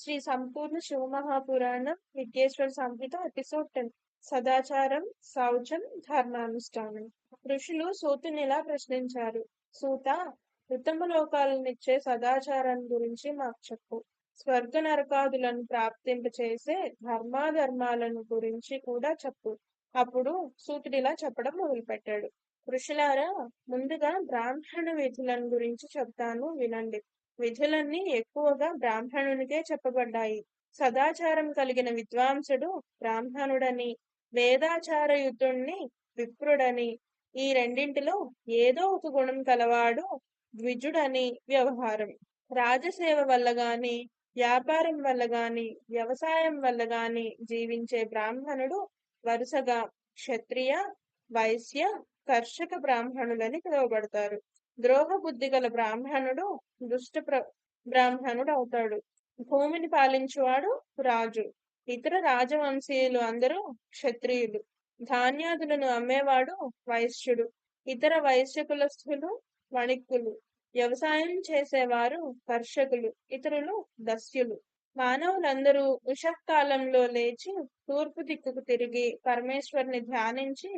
శ్రీ సంపూర్ణ శివమహాపురాణం విద్యేశ్వర సంహిత episode ten సదాచారం శౌచం ధర్మానుష్ఠానం. ఋషులు సూతుని ఇలా ప్రశ్నించారు. సూత ఉత్తమ లోకాలనిచ్చే సదాచారం గురించి మాకు చెప్పు. స్వర్గ నరకాదులను ప్రాప్తింపచేసే ధర్మాధర్మాలను గురించి కూడా చెప్పు. అప్పుడు సూతుడిలా చెప్పడం మొదలుపెట్టాడు. ఋషులారా ముందుగా బ్రాహ్మణ విధులను గురించి చెప్తాను వినండి. విధులన్నీ ఎక్కువగా బ్రాహ్మణునికే చెప్పబడ్డాయి. సదాచారం కలిగిన విద్వాంసుడు బ్రాహ్మణుడని వేదాచారయుతుణ్ణి విప్రుడని ఈ రెండింటిలో ఏదో ఒక గుణం కలవాడు ద్విజుడని వ్యవహారం. రాజసేవ వల్ల గాని వ్యాపారం వల్ల గాని వ్యవసాయం వల్ల గాని జీవించే బ్రాహ్మణుడు వరుసగా క్షత్రియ వైశ్య కర్షక బ్రాహ్మణులని పిలువబడతారు. ద్రోహ బుద్ధి గల బ్రాహ్మణుడు దుష్ట ప్ర బ్రాహ్మణుడు అవుతాడు. భూమిని పాలించువాడు రాజు. ఇతర రాజవంశీయులు అందరూ క్షత్రియులు. ధాన్యాదులను అమ్మేవాడు వైశ్యుడు. ఇతర వైశ్య కులస్థులు వణిక్కులు. వ్యవసాయం చేసేవారు కర్షకులు. ఇతరులు దస్యులు. మానవులందరూ ఉషకాలంలో లేచి తూర్పు దిక్కుకు తిరిగి పరమేశ్వరుని ధ్యానించి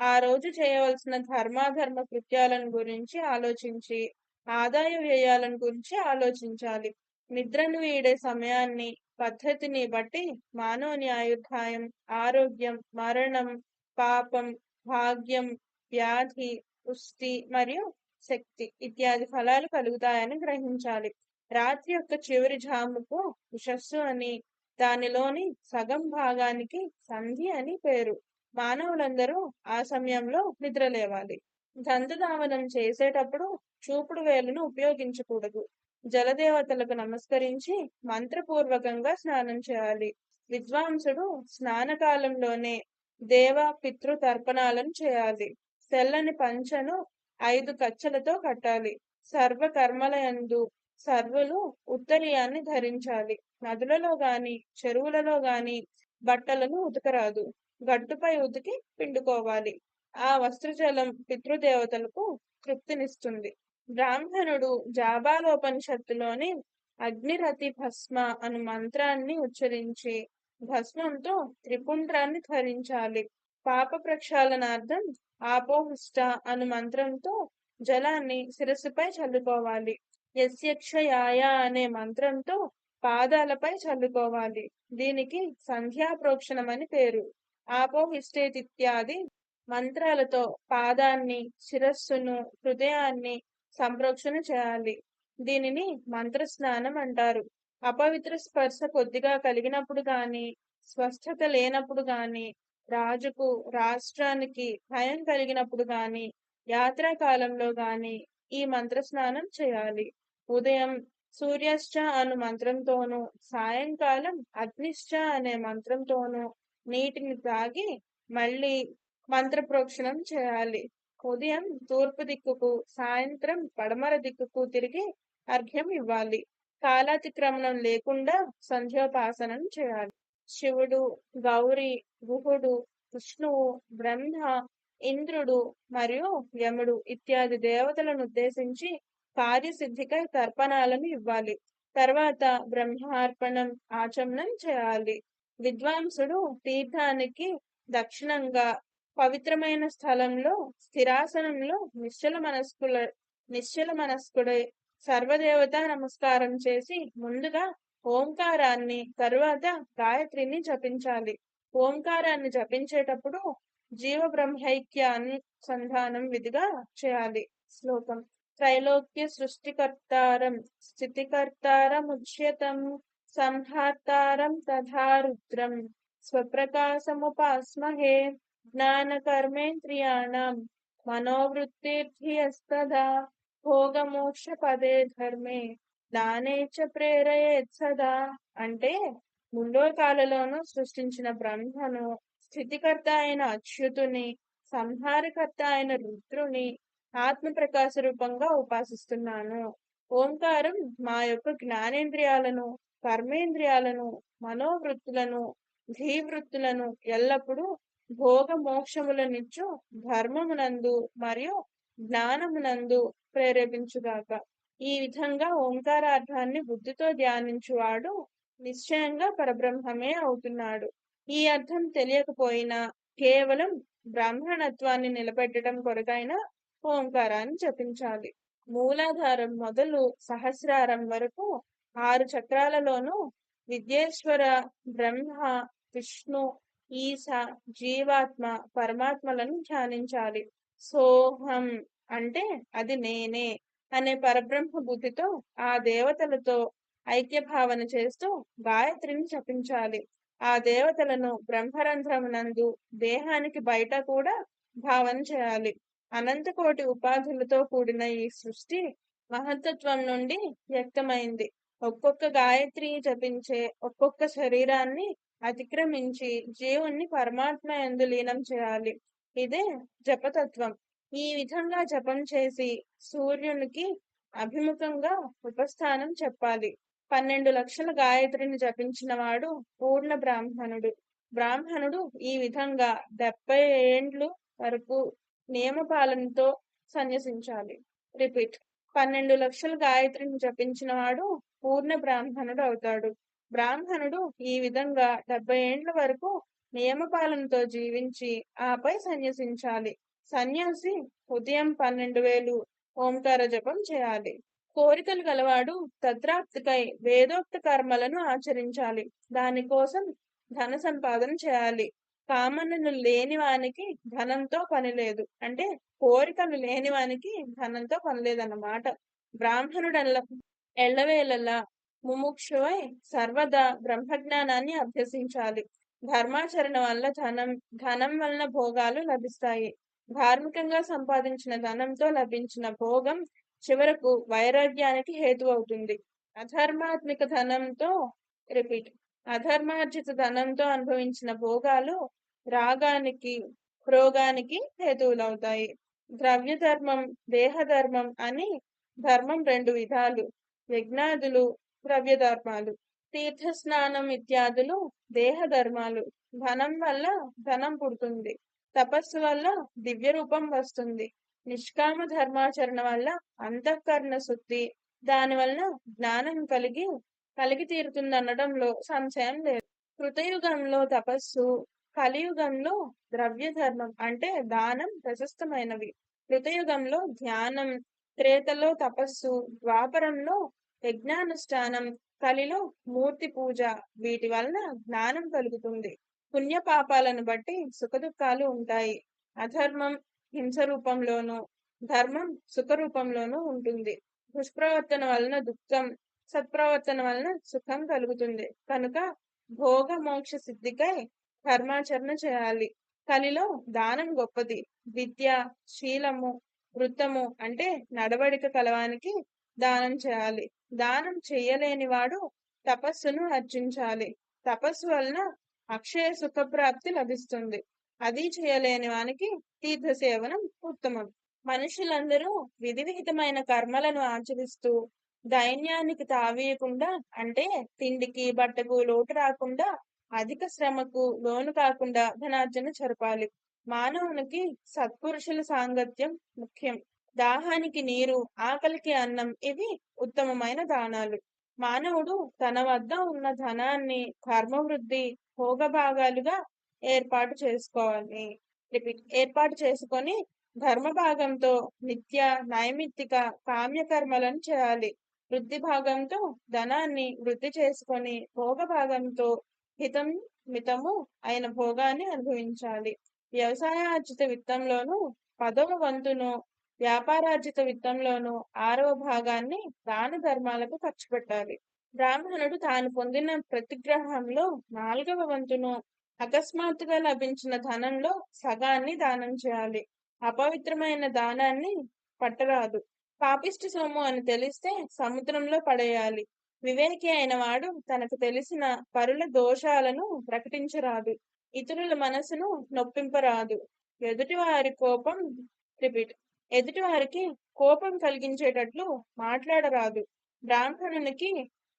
ఆ రోజు చేయవలసిన ధర్మాధర్మ కృత్యాలను గురించి ఆలోచించి ఆదాయ వ్యయాలను గురించి ఆలోచించాలి. నిద్రను వీడే సమయాన్ని పద్ధతిని బట్టి మానవుని ఆయుర్ధాయం ఆరోగ్యం మరణం పాపం భాగ్యం వ్యాధి పుష్టి మరియు శక్తి ఇత్యాది ఫలాలు కలుగుతాయని గ్రహించాలి. రాత్రి యొక్క చివరి జాముకు ఉషస్సు అని దానిలోని సగం భాగానికి సంధి అని పేరు. మానవులందరూ ఆ సమయంలో నిద్రలేవాలి. దంతధావనం చేసేటప్పుడు చూపుడు వేలును ఉపయోగించకూడదు. జలదేవతలకు నమస్కరించి మంత్రపూర్వకంగా స్నానం చేయాలి. విద్వాంసుడు స్నానకాలంలోనే దేవ పితృ తర్పణాలను చేయాలి. తెల్లని పంచను ఐదు కచ్చలతో కట్టాలి. సర్వ కర్మలయందు సర్వులు ఉత్తరీయాన్ని ధరించాలి. నదులలో గాని చెరువులలో గాని బట్టలను ఉతకరాదు. గట్టుపై ఉతికి పిండుకోవాలి. ఆ వస్త్రజలం పితృదేవతలకు తృప్తినిస్తుంది. బ్రాహ్మణుడు జాబాలోపనిషత్తులోని అగ్నిరతి భస్మ అను మంత్రాన్ని ఉచ్చరించి భస్మంతో త్రిపుండ్రాన్ని ధరించాలి. పాప ప్రక్షాళనార్థం ఆపోహిష్ట అను మంత్రంతో జలాన్ని శిరస్సుపై చల్లుకోవాలి. యస్యక్షయాయ అనే మంత్రంతో పాదాలపై చల్లుకోవాలి. దీనికి సంధ్యాప్రోక్షణమని పేరు. ఆపోహిష్టేతిత్యాది మంత్రాలతో పాదాన్ని శిరస్సును హృదయాన్ని సంప్రోక్షణ చేయాలి. దీనిని మంత్ర స్నానం అంటారు. అపవిత్ర స్పర్శ కొద్దిగా కలిగినప్పుడు గాని స్వస్థత లేనప్పుడు గాని రాజుకు రాష్ట్రానికి భయం కలిగినప్పుడు గాని యాత్రా కాలంలో గాని ఈ మంత్ర స్నానం చేయాలి. ఉదయం సూర్యశ్చ అను మంత్రంతోనూ సాయంకాలం అగ్నిశ్చ అనే మంత్రంతోనూ నీటిని తాగి మళ్ళీ మంత్ర ప్రోక్షణం చేయాలి. ఉదయం తూర్పు దిక్కుకు సాయంత్రం పడమర దిక్కుకు తిరిగి అర్ఘ్యం ఇవ్వాలి. కాలాతిక్రమణం లేకుండా సంధ్యోపాసనం చేయాలి. శివుడు గౌరి గుహుడు విష్ణువు బ్రహ్మ ఇంద్రుడు మరియు యముడు ఇత్యాది దేవతలను ఉద్దేశించి కార్యసిద్ధికై తర్పణాలను ఇవ్వాలి. తర్వాత బ్రహ్మార్పణం ఆచమనం చేయాలి. విద్వాంసుడు తీర్థానికి దక్షిణంగా పవిత్రమైన స్థలంలో స్థిరాసనంలో నిశ్చల మనస్కుల నిశ్చల మనస్కుడై సర్వదేవత నమస్కారం చేసి ముందుగా ఓంకారాన్ని తరువాత గాయత్రిని జపించాలి. ఓంకారాన్ని జపించేటప్పుడు జీవ బ్రహ్మైక్య అనుసంధానం విధిగా చేయాలి. శ్లోకం. త్రైలోక్య సృష్టికర్తారం స్థితికర్తారముచ్యతం సంహార్తారం తథా రుద్రం. స్వప్రకాశముపాస్మహే జ్ఞానకర్మేంద్రియాణం. మనోవృత్తిర్థియస్తదా భోగమోక్ష పదే ధర్మే. దానే చ ప్రేరయేత్ సదా. అంటే ముందో కాలలోను సృష్టించిన బ్రహ్మను స్థితికర్త అయిన అచ్యుతుని సంహారకర్త అయిన రుద్రుని ఆత్మ ప్రకాశ రూపంగా ఉపాసిస్తున్నాను. ఓంకారం మా యొక్క జ్ఞానేంద్రియాలను కర్మేంద్రియాలను మనోవృత్తులను ధీవృత్తులను ఎల్లప్పుడూ భోగ మోక్షములనిచ్చు ధర్మమునందు మరియు జ్ఞానమునందు ప్రేరేపించుగాక. ఈ విధంగా ఓంకారార్థాన్ని బుద్ధితో ధ్యానించువాడు నిశ్చయంగా పరబ్రహ్మమే అవుతున్నాడు. ఈ అర్థం తెలియకపోయినా కేవలం బ్రాహ్మణత్వాన్ని నిలబెట్టడం కొరకైనా ఓంకారాన్ని జపించాలి. మూలాధారం మొదలు సహస్రారం వరకు ఆరు చక్రాలలోనూ విద్యేశ్వర బ్రహ్మ విష్ణు ఈశ జీవాత్మ పరమాత్మలను ధ్యానించాలి. సోహం అంటే అది నేనే అనే పరబ్రహ్మ బుద్ధితో ఆ దేవతలతో ఐక్యభావన చేస్తూ గాయత్రిని జపించాలి. ఆ దేవతలను బ్రహ్మరంధ్రమునందు దేహానికి బయట కూడా భావన చేయాలి. అనంతకోటి ఉపాధులతో కూడిన ఈ సృష్టి మహత్తత్వం నుండి వ్యక్తమైంది. ఒక్కొక్క గాయత్రి జపించే ఒక్కొక్క శరీరాన్ని అతిక్రమించి జీవుణ్ణి పరమాత్మ ఎందు లీనం చేయాలి. ఇదే జపతత్వం. ఈ విధంగా జపం చేసి సూర్యునికి అభిముఖంగా ఉపస్థానం చెప్పాలి. పన్నెండు లక్షల గాయత్రిని జపించిన వాడు పూర్ణ బ్రాహ్మణుడు. బ్రాహ్మణుడు ఈ విధంగా డెబ్బై ఏండ్లు వరకు నియమపాలనతో సన్యసించాలి. రిపీట్. పన్నెండు లక్షల గాయత్రిని జపించిన వాడు పూర్ణ బ్రాహ్మణుడు అవుతాడు. బ్రాహ్మణుడు ఈ విధంగా డెబ్బై ఏండ్ల వరకు నియమపాలనతో జీవించి ఆపై సన్యసించాలి. సన్యాసి ఉదయం పన్నెండు వేలు ఓంకార జపం చేయాలి. కోరికలు గలవాడు తద్రాప్తికై వేదోక్త కర్మలను ఆచరించాలి. దానికోసం ధన సంపాదన చేయాలి. కామనలు లేని వానికి ధనంతో పని లేదు. అంటే కోరికలు లేని వానికి ధనంతో పని లేదన్నమాట. బ్రాహ్మణుడల్ల ఎల్లవేళలా ముముక్షువై సర్వదా బ్రహ్మజ్ఞానాన్ని అభ్యసించాలి. ధర్మాచరణ వల్ల ధనం ధనం వలన భోగాలు లభిస్తాయి. ధార్మికంగా సంపాదించిన ధనంతో లభించిన భోగం చివరకు వైరాగ్యానికి హేతు అవుతుంది అధర్మాత్మిక ధనంతో రిపీట్ అధర్మార్జిత ధనంతో అనుభవించిన భోగాలు రాగానికి రోగానికి హేతువులవుతాయి. ద్రవ్య ధర్మం దేహ ధర్మం అని ధర్మం రెండు విధాలు. యజ్ఞాదులు ద్రవ్య ధర్మాలు తీర్థ స్నానం ఇత్యాదులు దేహ ధర్మాలు ధనం వల్ల ధనం పుడుతుంది. తపస్సు వల్ల దివ్య రూపం వస్తుంది. నిష్కామ ధర్మాచరణ వల్ల అంతఃకరణ శుద్ధి. దాని వలన జ్ఞానం కలిగి కలిగి తీరుతుంది అనడంలో సంశయం లేదు. కృతయుగంలో తపస్సు కలియుగంలో ద్రవ్య ధర్మం అంటే దానం ప్రశస్తమైనవి. కృతయుగంలో ధ్యానం త్రేతలో తపస్సు ద్వాపరంలో యజ్ఞానుష్ఠానం కలిలో మూర్తి పూజ వీటి వలన జ్ఞానం కలుగుతుంది. పుణ్యపాపాలను బట్టి సుఖదుఖాలు ఉంటాయి. అధర్మం హింస రూపంలోనూ ధర్మం సుఖ రూపంలోనూ ఉంటుంది. దుష్ప్రవర్తన వలన దుఃఖం సత్ప్రవర్తన వలన సుఖం కలుగుతుంది. కనుక భోగ మోక్ష సిద్ధికై కర్మాచరణ చేయాలి. కలిలో దానం గొప్పది. విద్య శీలము వృత్తము అంటే నడవడిక కలవానికి దానం చేయాలి. దానం చేయలేని వాడు తపస్సును అర్జించాలి. తపస్సు వలన అక్షయ సుఖప్రాప్తి లభిస్తుంది. అది చేయలేని వానికి తీర్థ సేవనం ఉత్తమం. మనుషులందరూ విధి విహితమైన కర్మలను ఆచరిస్తూ దైన్యానికి తావీయకుండా అంటే తిండికి బట్టకు లోటు రాకుండా అధిక శ్రమకు లోను కాకుండా ధనార్జన జరపాలి. మానవునికి సత్పురుషుల సాంగత్యం ముఖ్యం. దాహానికి నీరు ఆకలికి అన్నం ఇవి ఉత్తమమైన దానాలు. మానవుడు తన వద్ద ఉన్న ధనాన్ని కర్మవృద్ధి భోగభాగాలుగా ఏర్పాటు చేసుకోవాలి. రిపీట్ ఏర్పాటు చేసుకొని ధర్మ భాగంతో నిత్య నైమిత్తిక కామ్యకర్మలను చేయాలి. వృద్ధి భాగంతో ధనాన్ని వృద్ధి చేసుకొని భోగ భాగంతో హితం మితము అయిన భోగాన్ని అనుభవించాలి. వ్యవసాయ ఆర్జిత విత్తంలోను పదవ వంతును వ్యాపారార్జిత విత్తంలోనూ ఆరవ భాగాన్ని దాన ధర్మాలకు ఖర్చు పెట్టాలి. బ్రాహ్మణుడు తాను పొందిన ప్రతిగ్రహంలో నాలుగవ వంతును అకస్మాత్తుగా లభించిన ధనంలో సగాన్ని దానం చేయాలి. అపవిత్రమైన దానాన్ని పట్టరాదు. పాపిష్టి సొమ్ము అని తెలిస్తే సముద్రంలో పడేయాలి. వివేకి అయిన వాడు తనకు తెలిసిన పరుల దోషాలను ప్రకటించరాదు. ఇతరుల మనసును నొప్పింపరాదు. ఎదుటివారి కోపం రిపీట్ ఎదుటివారికి కోపం కలిగించేటట్లు మాట్లాడరాదు. బ్రాహ్మణునికి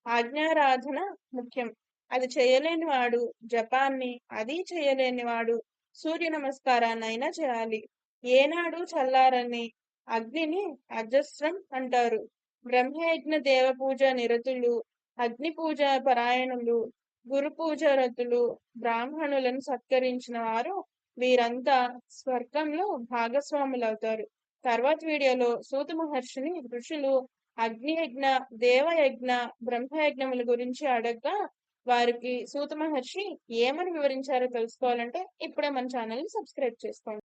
ఆజ్ఞారాధన ముఖ్యం. అది చేయలేని వాడు జపాన్ని అది చేయలేని వాడు సూర్య నమస్కారాన్నైనా చేయాలి. ఏనాడు చల్లారని అగ్నిని అజస్రం అంటారు. బ్రహ్మయజ్ఞ దేవ పూజ నిరతులు అగ్ని పూజ పరాయణులు గురు పూజ రతులు బ్రాహ్మణులను సత్కరించిన వారు వీరంతా స్వర్గంలో భాగస్వాములవుతారు. తర్వాత వీడియోలో సూత మహర్షిని ఋషులు అగ్నియజ్ఞ దేవయజ్ఞ బ్రహ్మయజ్ఞముల గురించి అడగ్గా వారికి సూత మహర్షి ఏమని వివరించారో తెలుసుకోవాలంటే ఇప్పుడే మన ఛానల్ని సబ్స్క్రైబ్ చేసుకోండి.